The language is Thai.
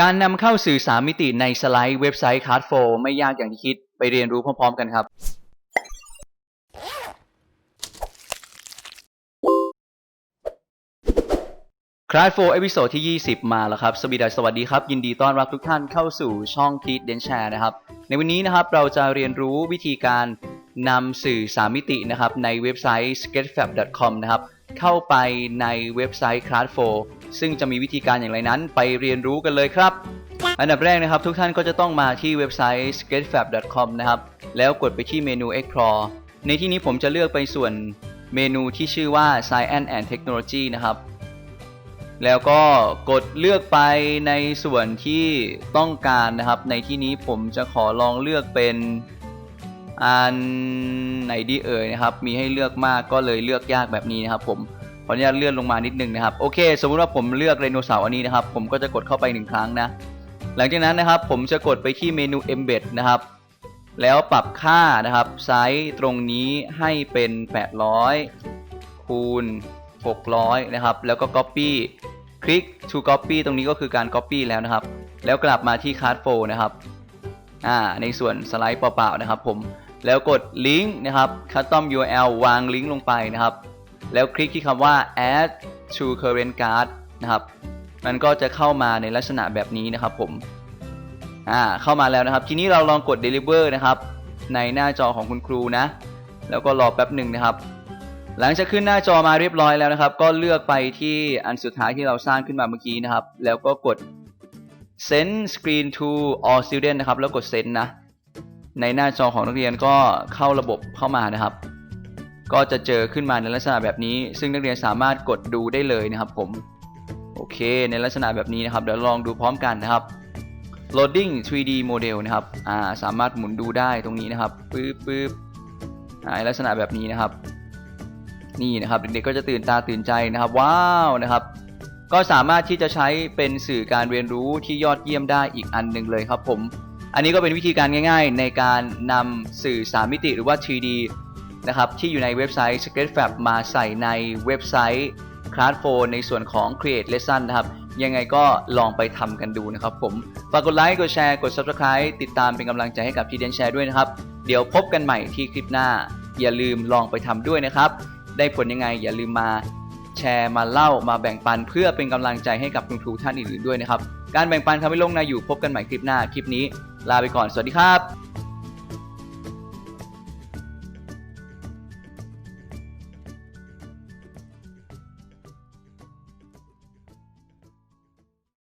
การนำเข้าสื่อสามมิติในสไลด์เว็บไซต์ Card 4ไม่ยากอย่างที่คิดไปเรียนรู้พร้อม ๆ กันครับคลาสโฟเอพิโซดที่ 20 มาแล้วครับ สวัสดีสวัสดีครับ ยินดีต้อนรับทุกท่านเข้าสู่ช่องทีดเดนแชร์นะครับ ในวันนี้นะครับเราจะเรียนรู้วิธีการ นำสื่อ 3 มิตินะครับในเว็บไซต์ sketchfab.com นะครับเข้าไปในเว็บไซต์ c l a s s 4 ซึ่งจะมีวิธีการอย่างไรนั้นไปเรียนรู้กันเลยครับ อันดับแรกนะครับทุกท่านก็จะต้องมาที่เว็บไซต์ sketchfab.com นะครับแล้วกดไปที่เมนู explore ในที่นี้ผมจะเลือกไปส่วนเมนูที่ชื่อว่า science and technology นะครับ แล้วก็กดเลือกไปในส่วนที่ต้องการนะครับ ในที่นี้ผมจะขอลองเลือกเป็น อันไหนดีเอ่ยนะครับมีให้เลือกมากก็เลยเลือกยากแบบนี้นะครับผมขออนุญาตเลื่อนลงมานิดนึงนะครับโอเค สมมุติว่าผมเลือกไดโนเสาร์อันนี้นะครับผมก็จะกดเข้าไปหนึ่งครั้งนะหลังจากนั้นนะครับผมจะกดไปที่เมนู embed นะครับแล้วปรับค่านะครับไซส์ตรงนี้ให้เป็น 800 คูณ 600 นะครับ แล้วก็ copy คลิก to copy ตรงนี้ก็คือการ copy แล้วนะครับ แล้วกลับมาที่ card f o นะครับ อ่าในส่วนสไลด์เปล่าๆนะครับผมแล้วกดลิงก์นะครับ custom URL วางลิงก์ลงไปนะครับ แล้วคลิกที่คำว่า add to current card นะครับมันก็จะเข้ามาในลักษณะแบบนี้นะครับผมอ่าเข้ามาแล้วนะครับ ทีนี้เราลองกด deliver นะครับ ในหน้าจอของคุณครูนะ แล้วก็รอแป๊บหนึ่งนะครับ หลังจากขึ้นหน้าจอมาเรียบร้อยแล้วนะครับ ก็เลือกไปที่อันสุดท้ายที่เราสร้างขึ้นมาเมื่อกี้นะครับ แล้วก็กด send screen to all student นะครับ แล้วกด send นะ ในหน้าจอของนักเรียนก็เข้าระบบเข้ามานะครับ ก็จะเจอขึ้นมาในลักษณะแบบนี้ ซึ่งนักเรียนสามารถกดดูได้เลยนะครับผม โอเค ในลักษณะแบบนี้นะครับ เดี๋ยวลองดูพร้อมกันนะครับ loading 3D model นะครับ อ่า สามารถหมุนดูได้ตรงนี้นะครับ ปึ๊บปึ๊บอ่าในลักษณะแบบนี้นะครับ นี่นะครับ เด็กๆก็จะตื่นตาตื่นใจนะครับ ว้าว นะครับ ก็สามารถที่จะใช้เป็นสื่อการเรียนรู้ที่ยอดเยี่ยมได้อีกอันหนึ่งเลยครับผม อันนี้ก็เป็นวิธีการง่ายๆ ในการนำสื่อ 3 มิติหรือว่า 3D นะครับที่อยู่ในเว็บไซต์ Sketchfab มาใส่ในเว็บไซต์ c l a s s 4ในส่วนของ Create Lesson นะครับ ยังไงก็ลองไปทำกันดูนะครับผม ฝากกดไลค์ กดแชร์ กด Subscribe ติดตามเป็นกำลังใจให้กับทีเดนแชร์ด้วยนะครับ เดี๋ยวพบกันใหม่ที่คลิปหน้า อย่าลืมลองไปทำด้วยนะครับ ได้ผลยังไงอย่าลืมมา แชร์มาเล่ามาแบ่งปัน เพื่อเป็นกำลังใจให้กับคุณครูท่านอื่นๆด้วยนะครับ การแบ่งปันทำให้โลกนาอยู่พบกันใหม่คลิปหน้าคลิปนี้ ลาไปก่อนสวัสดีครับ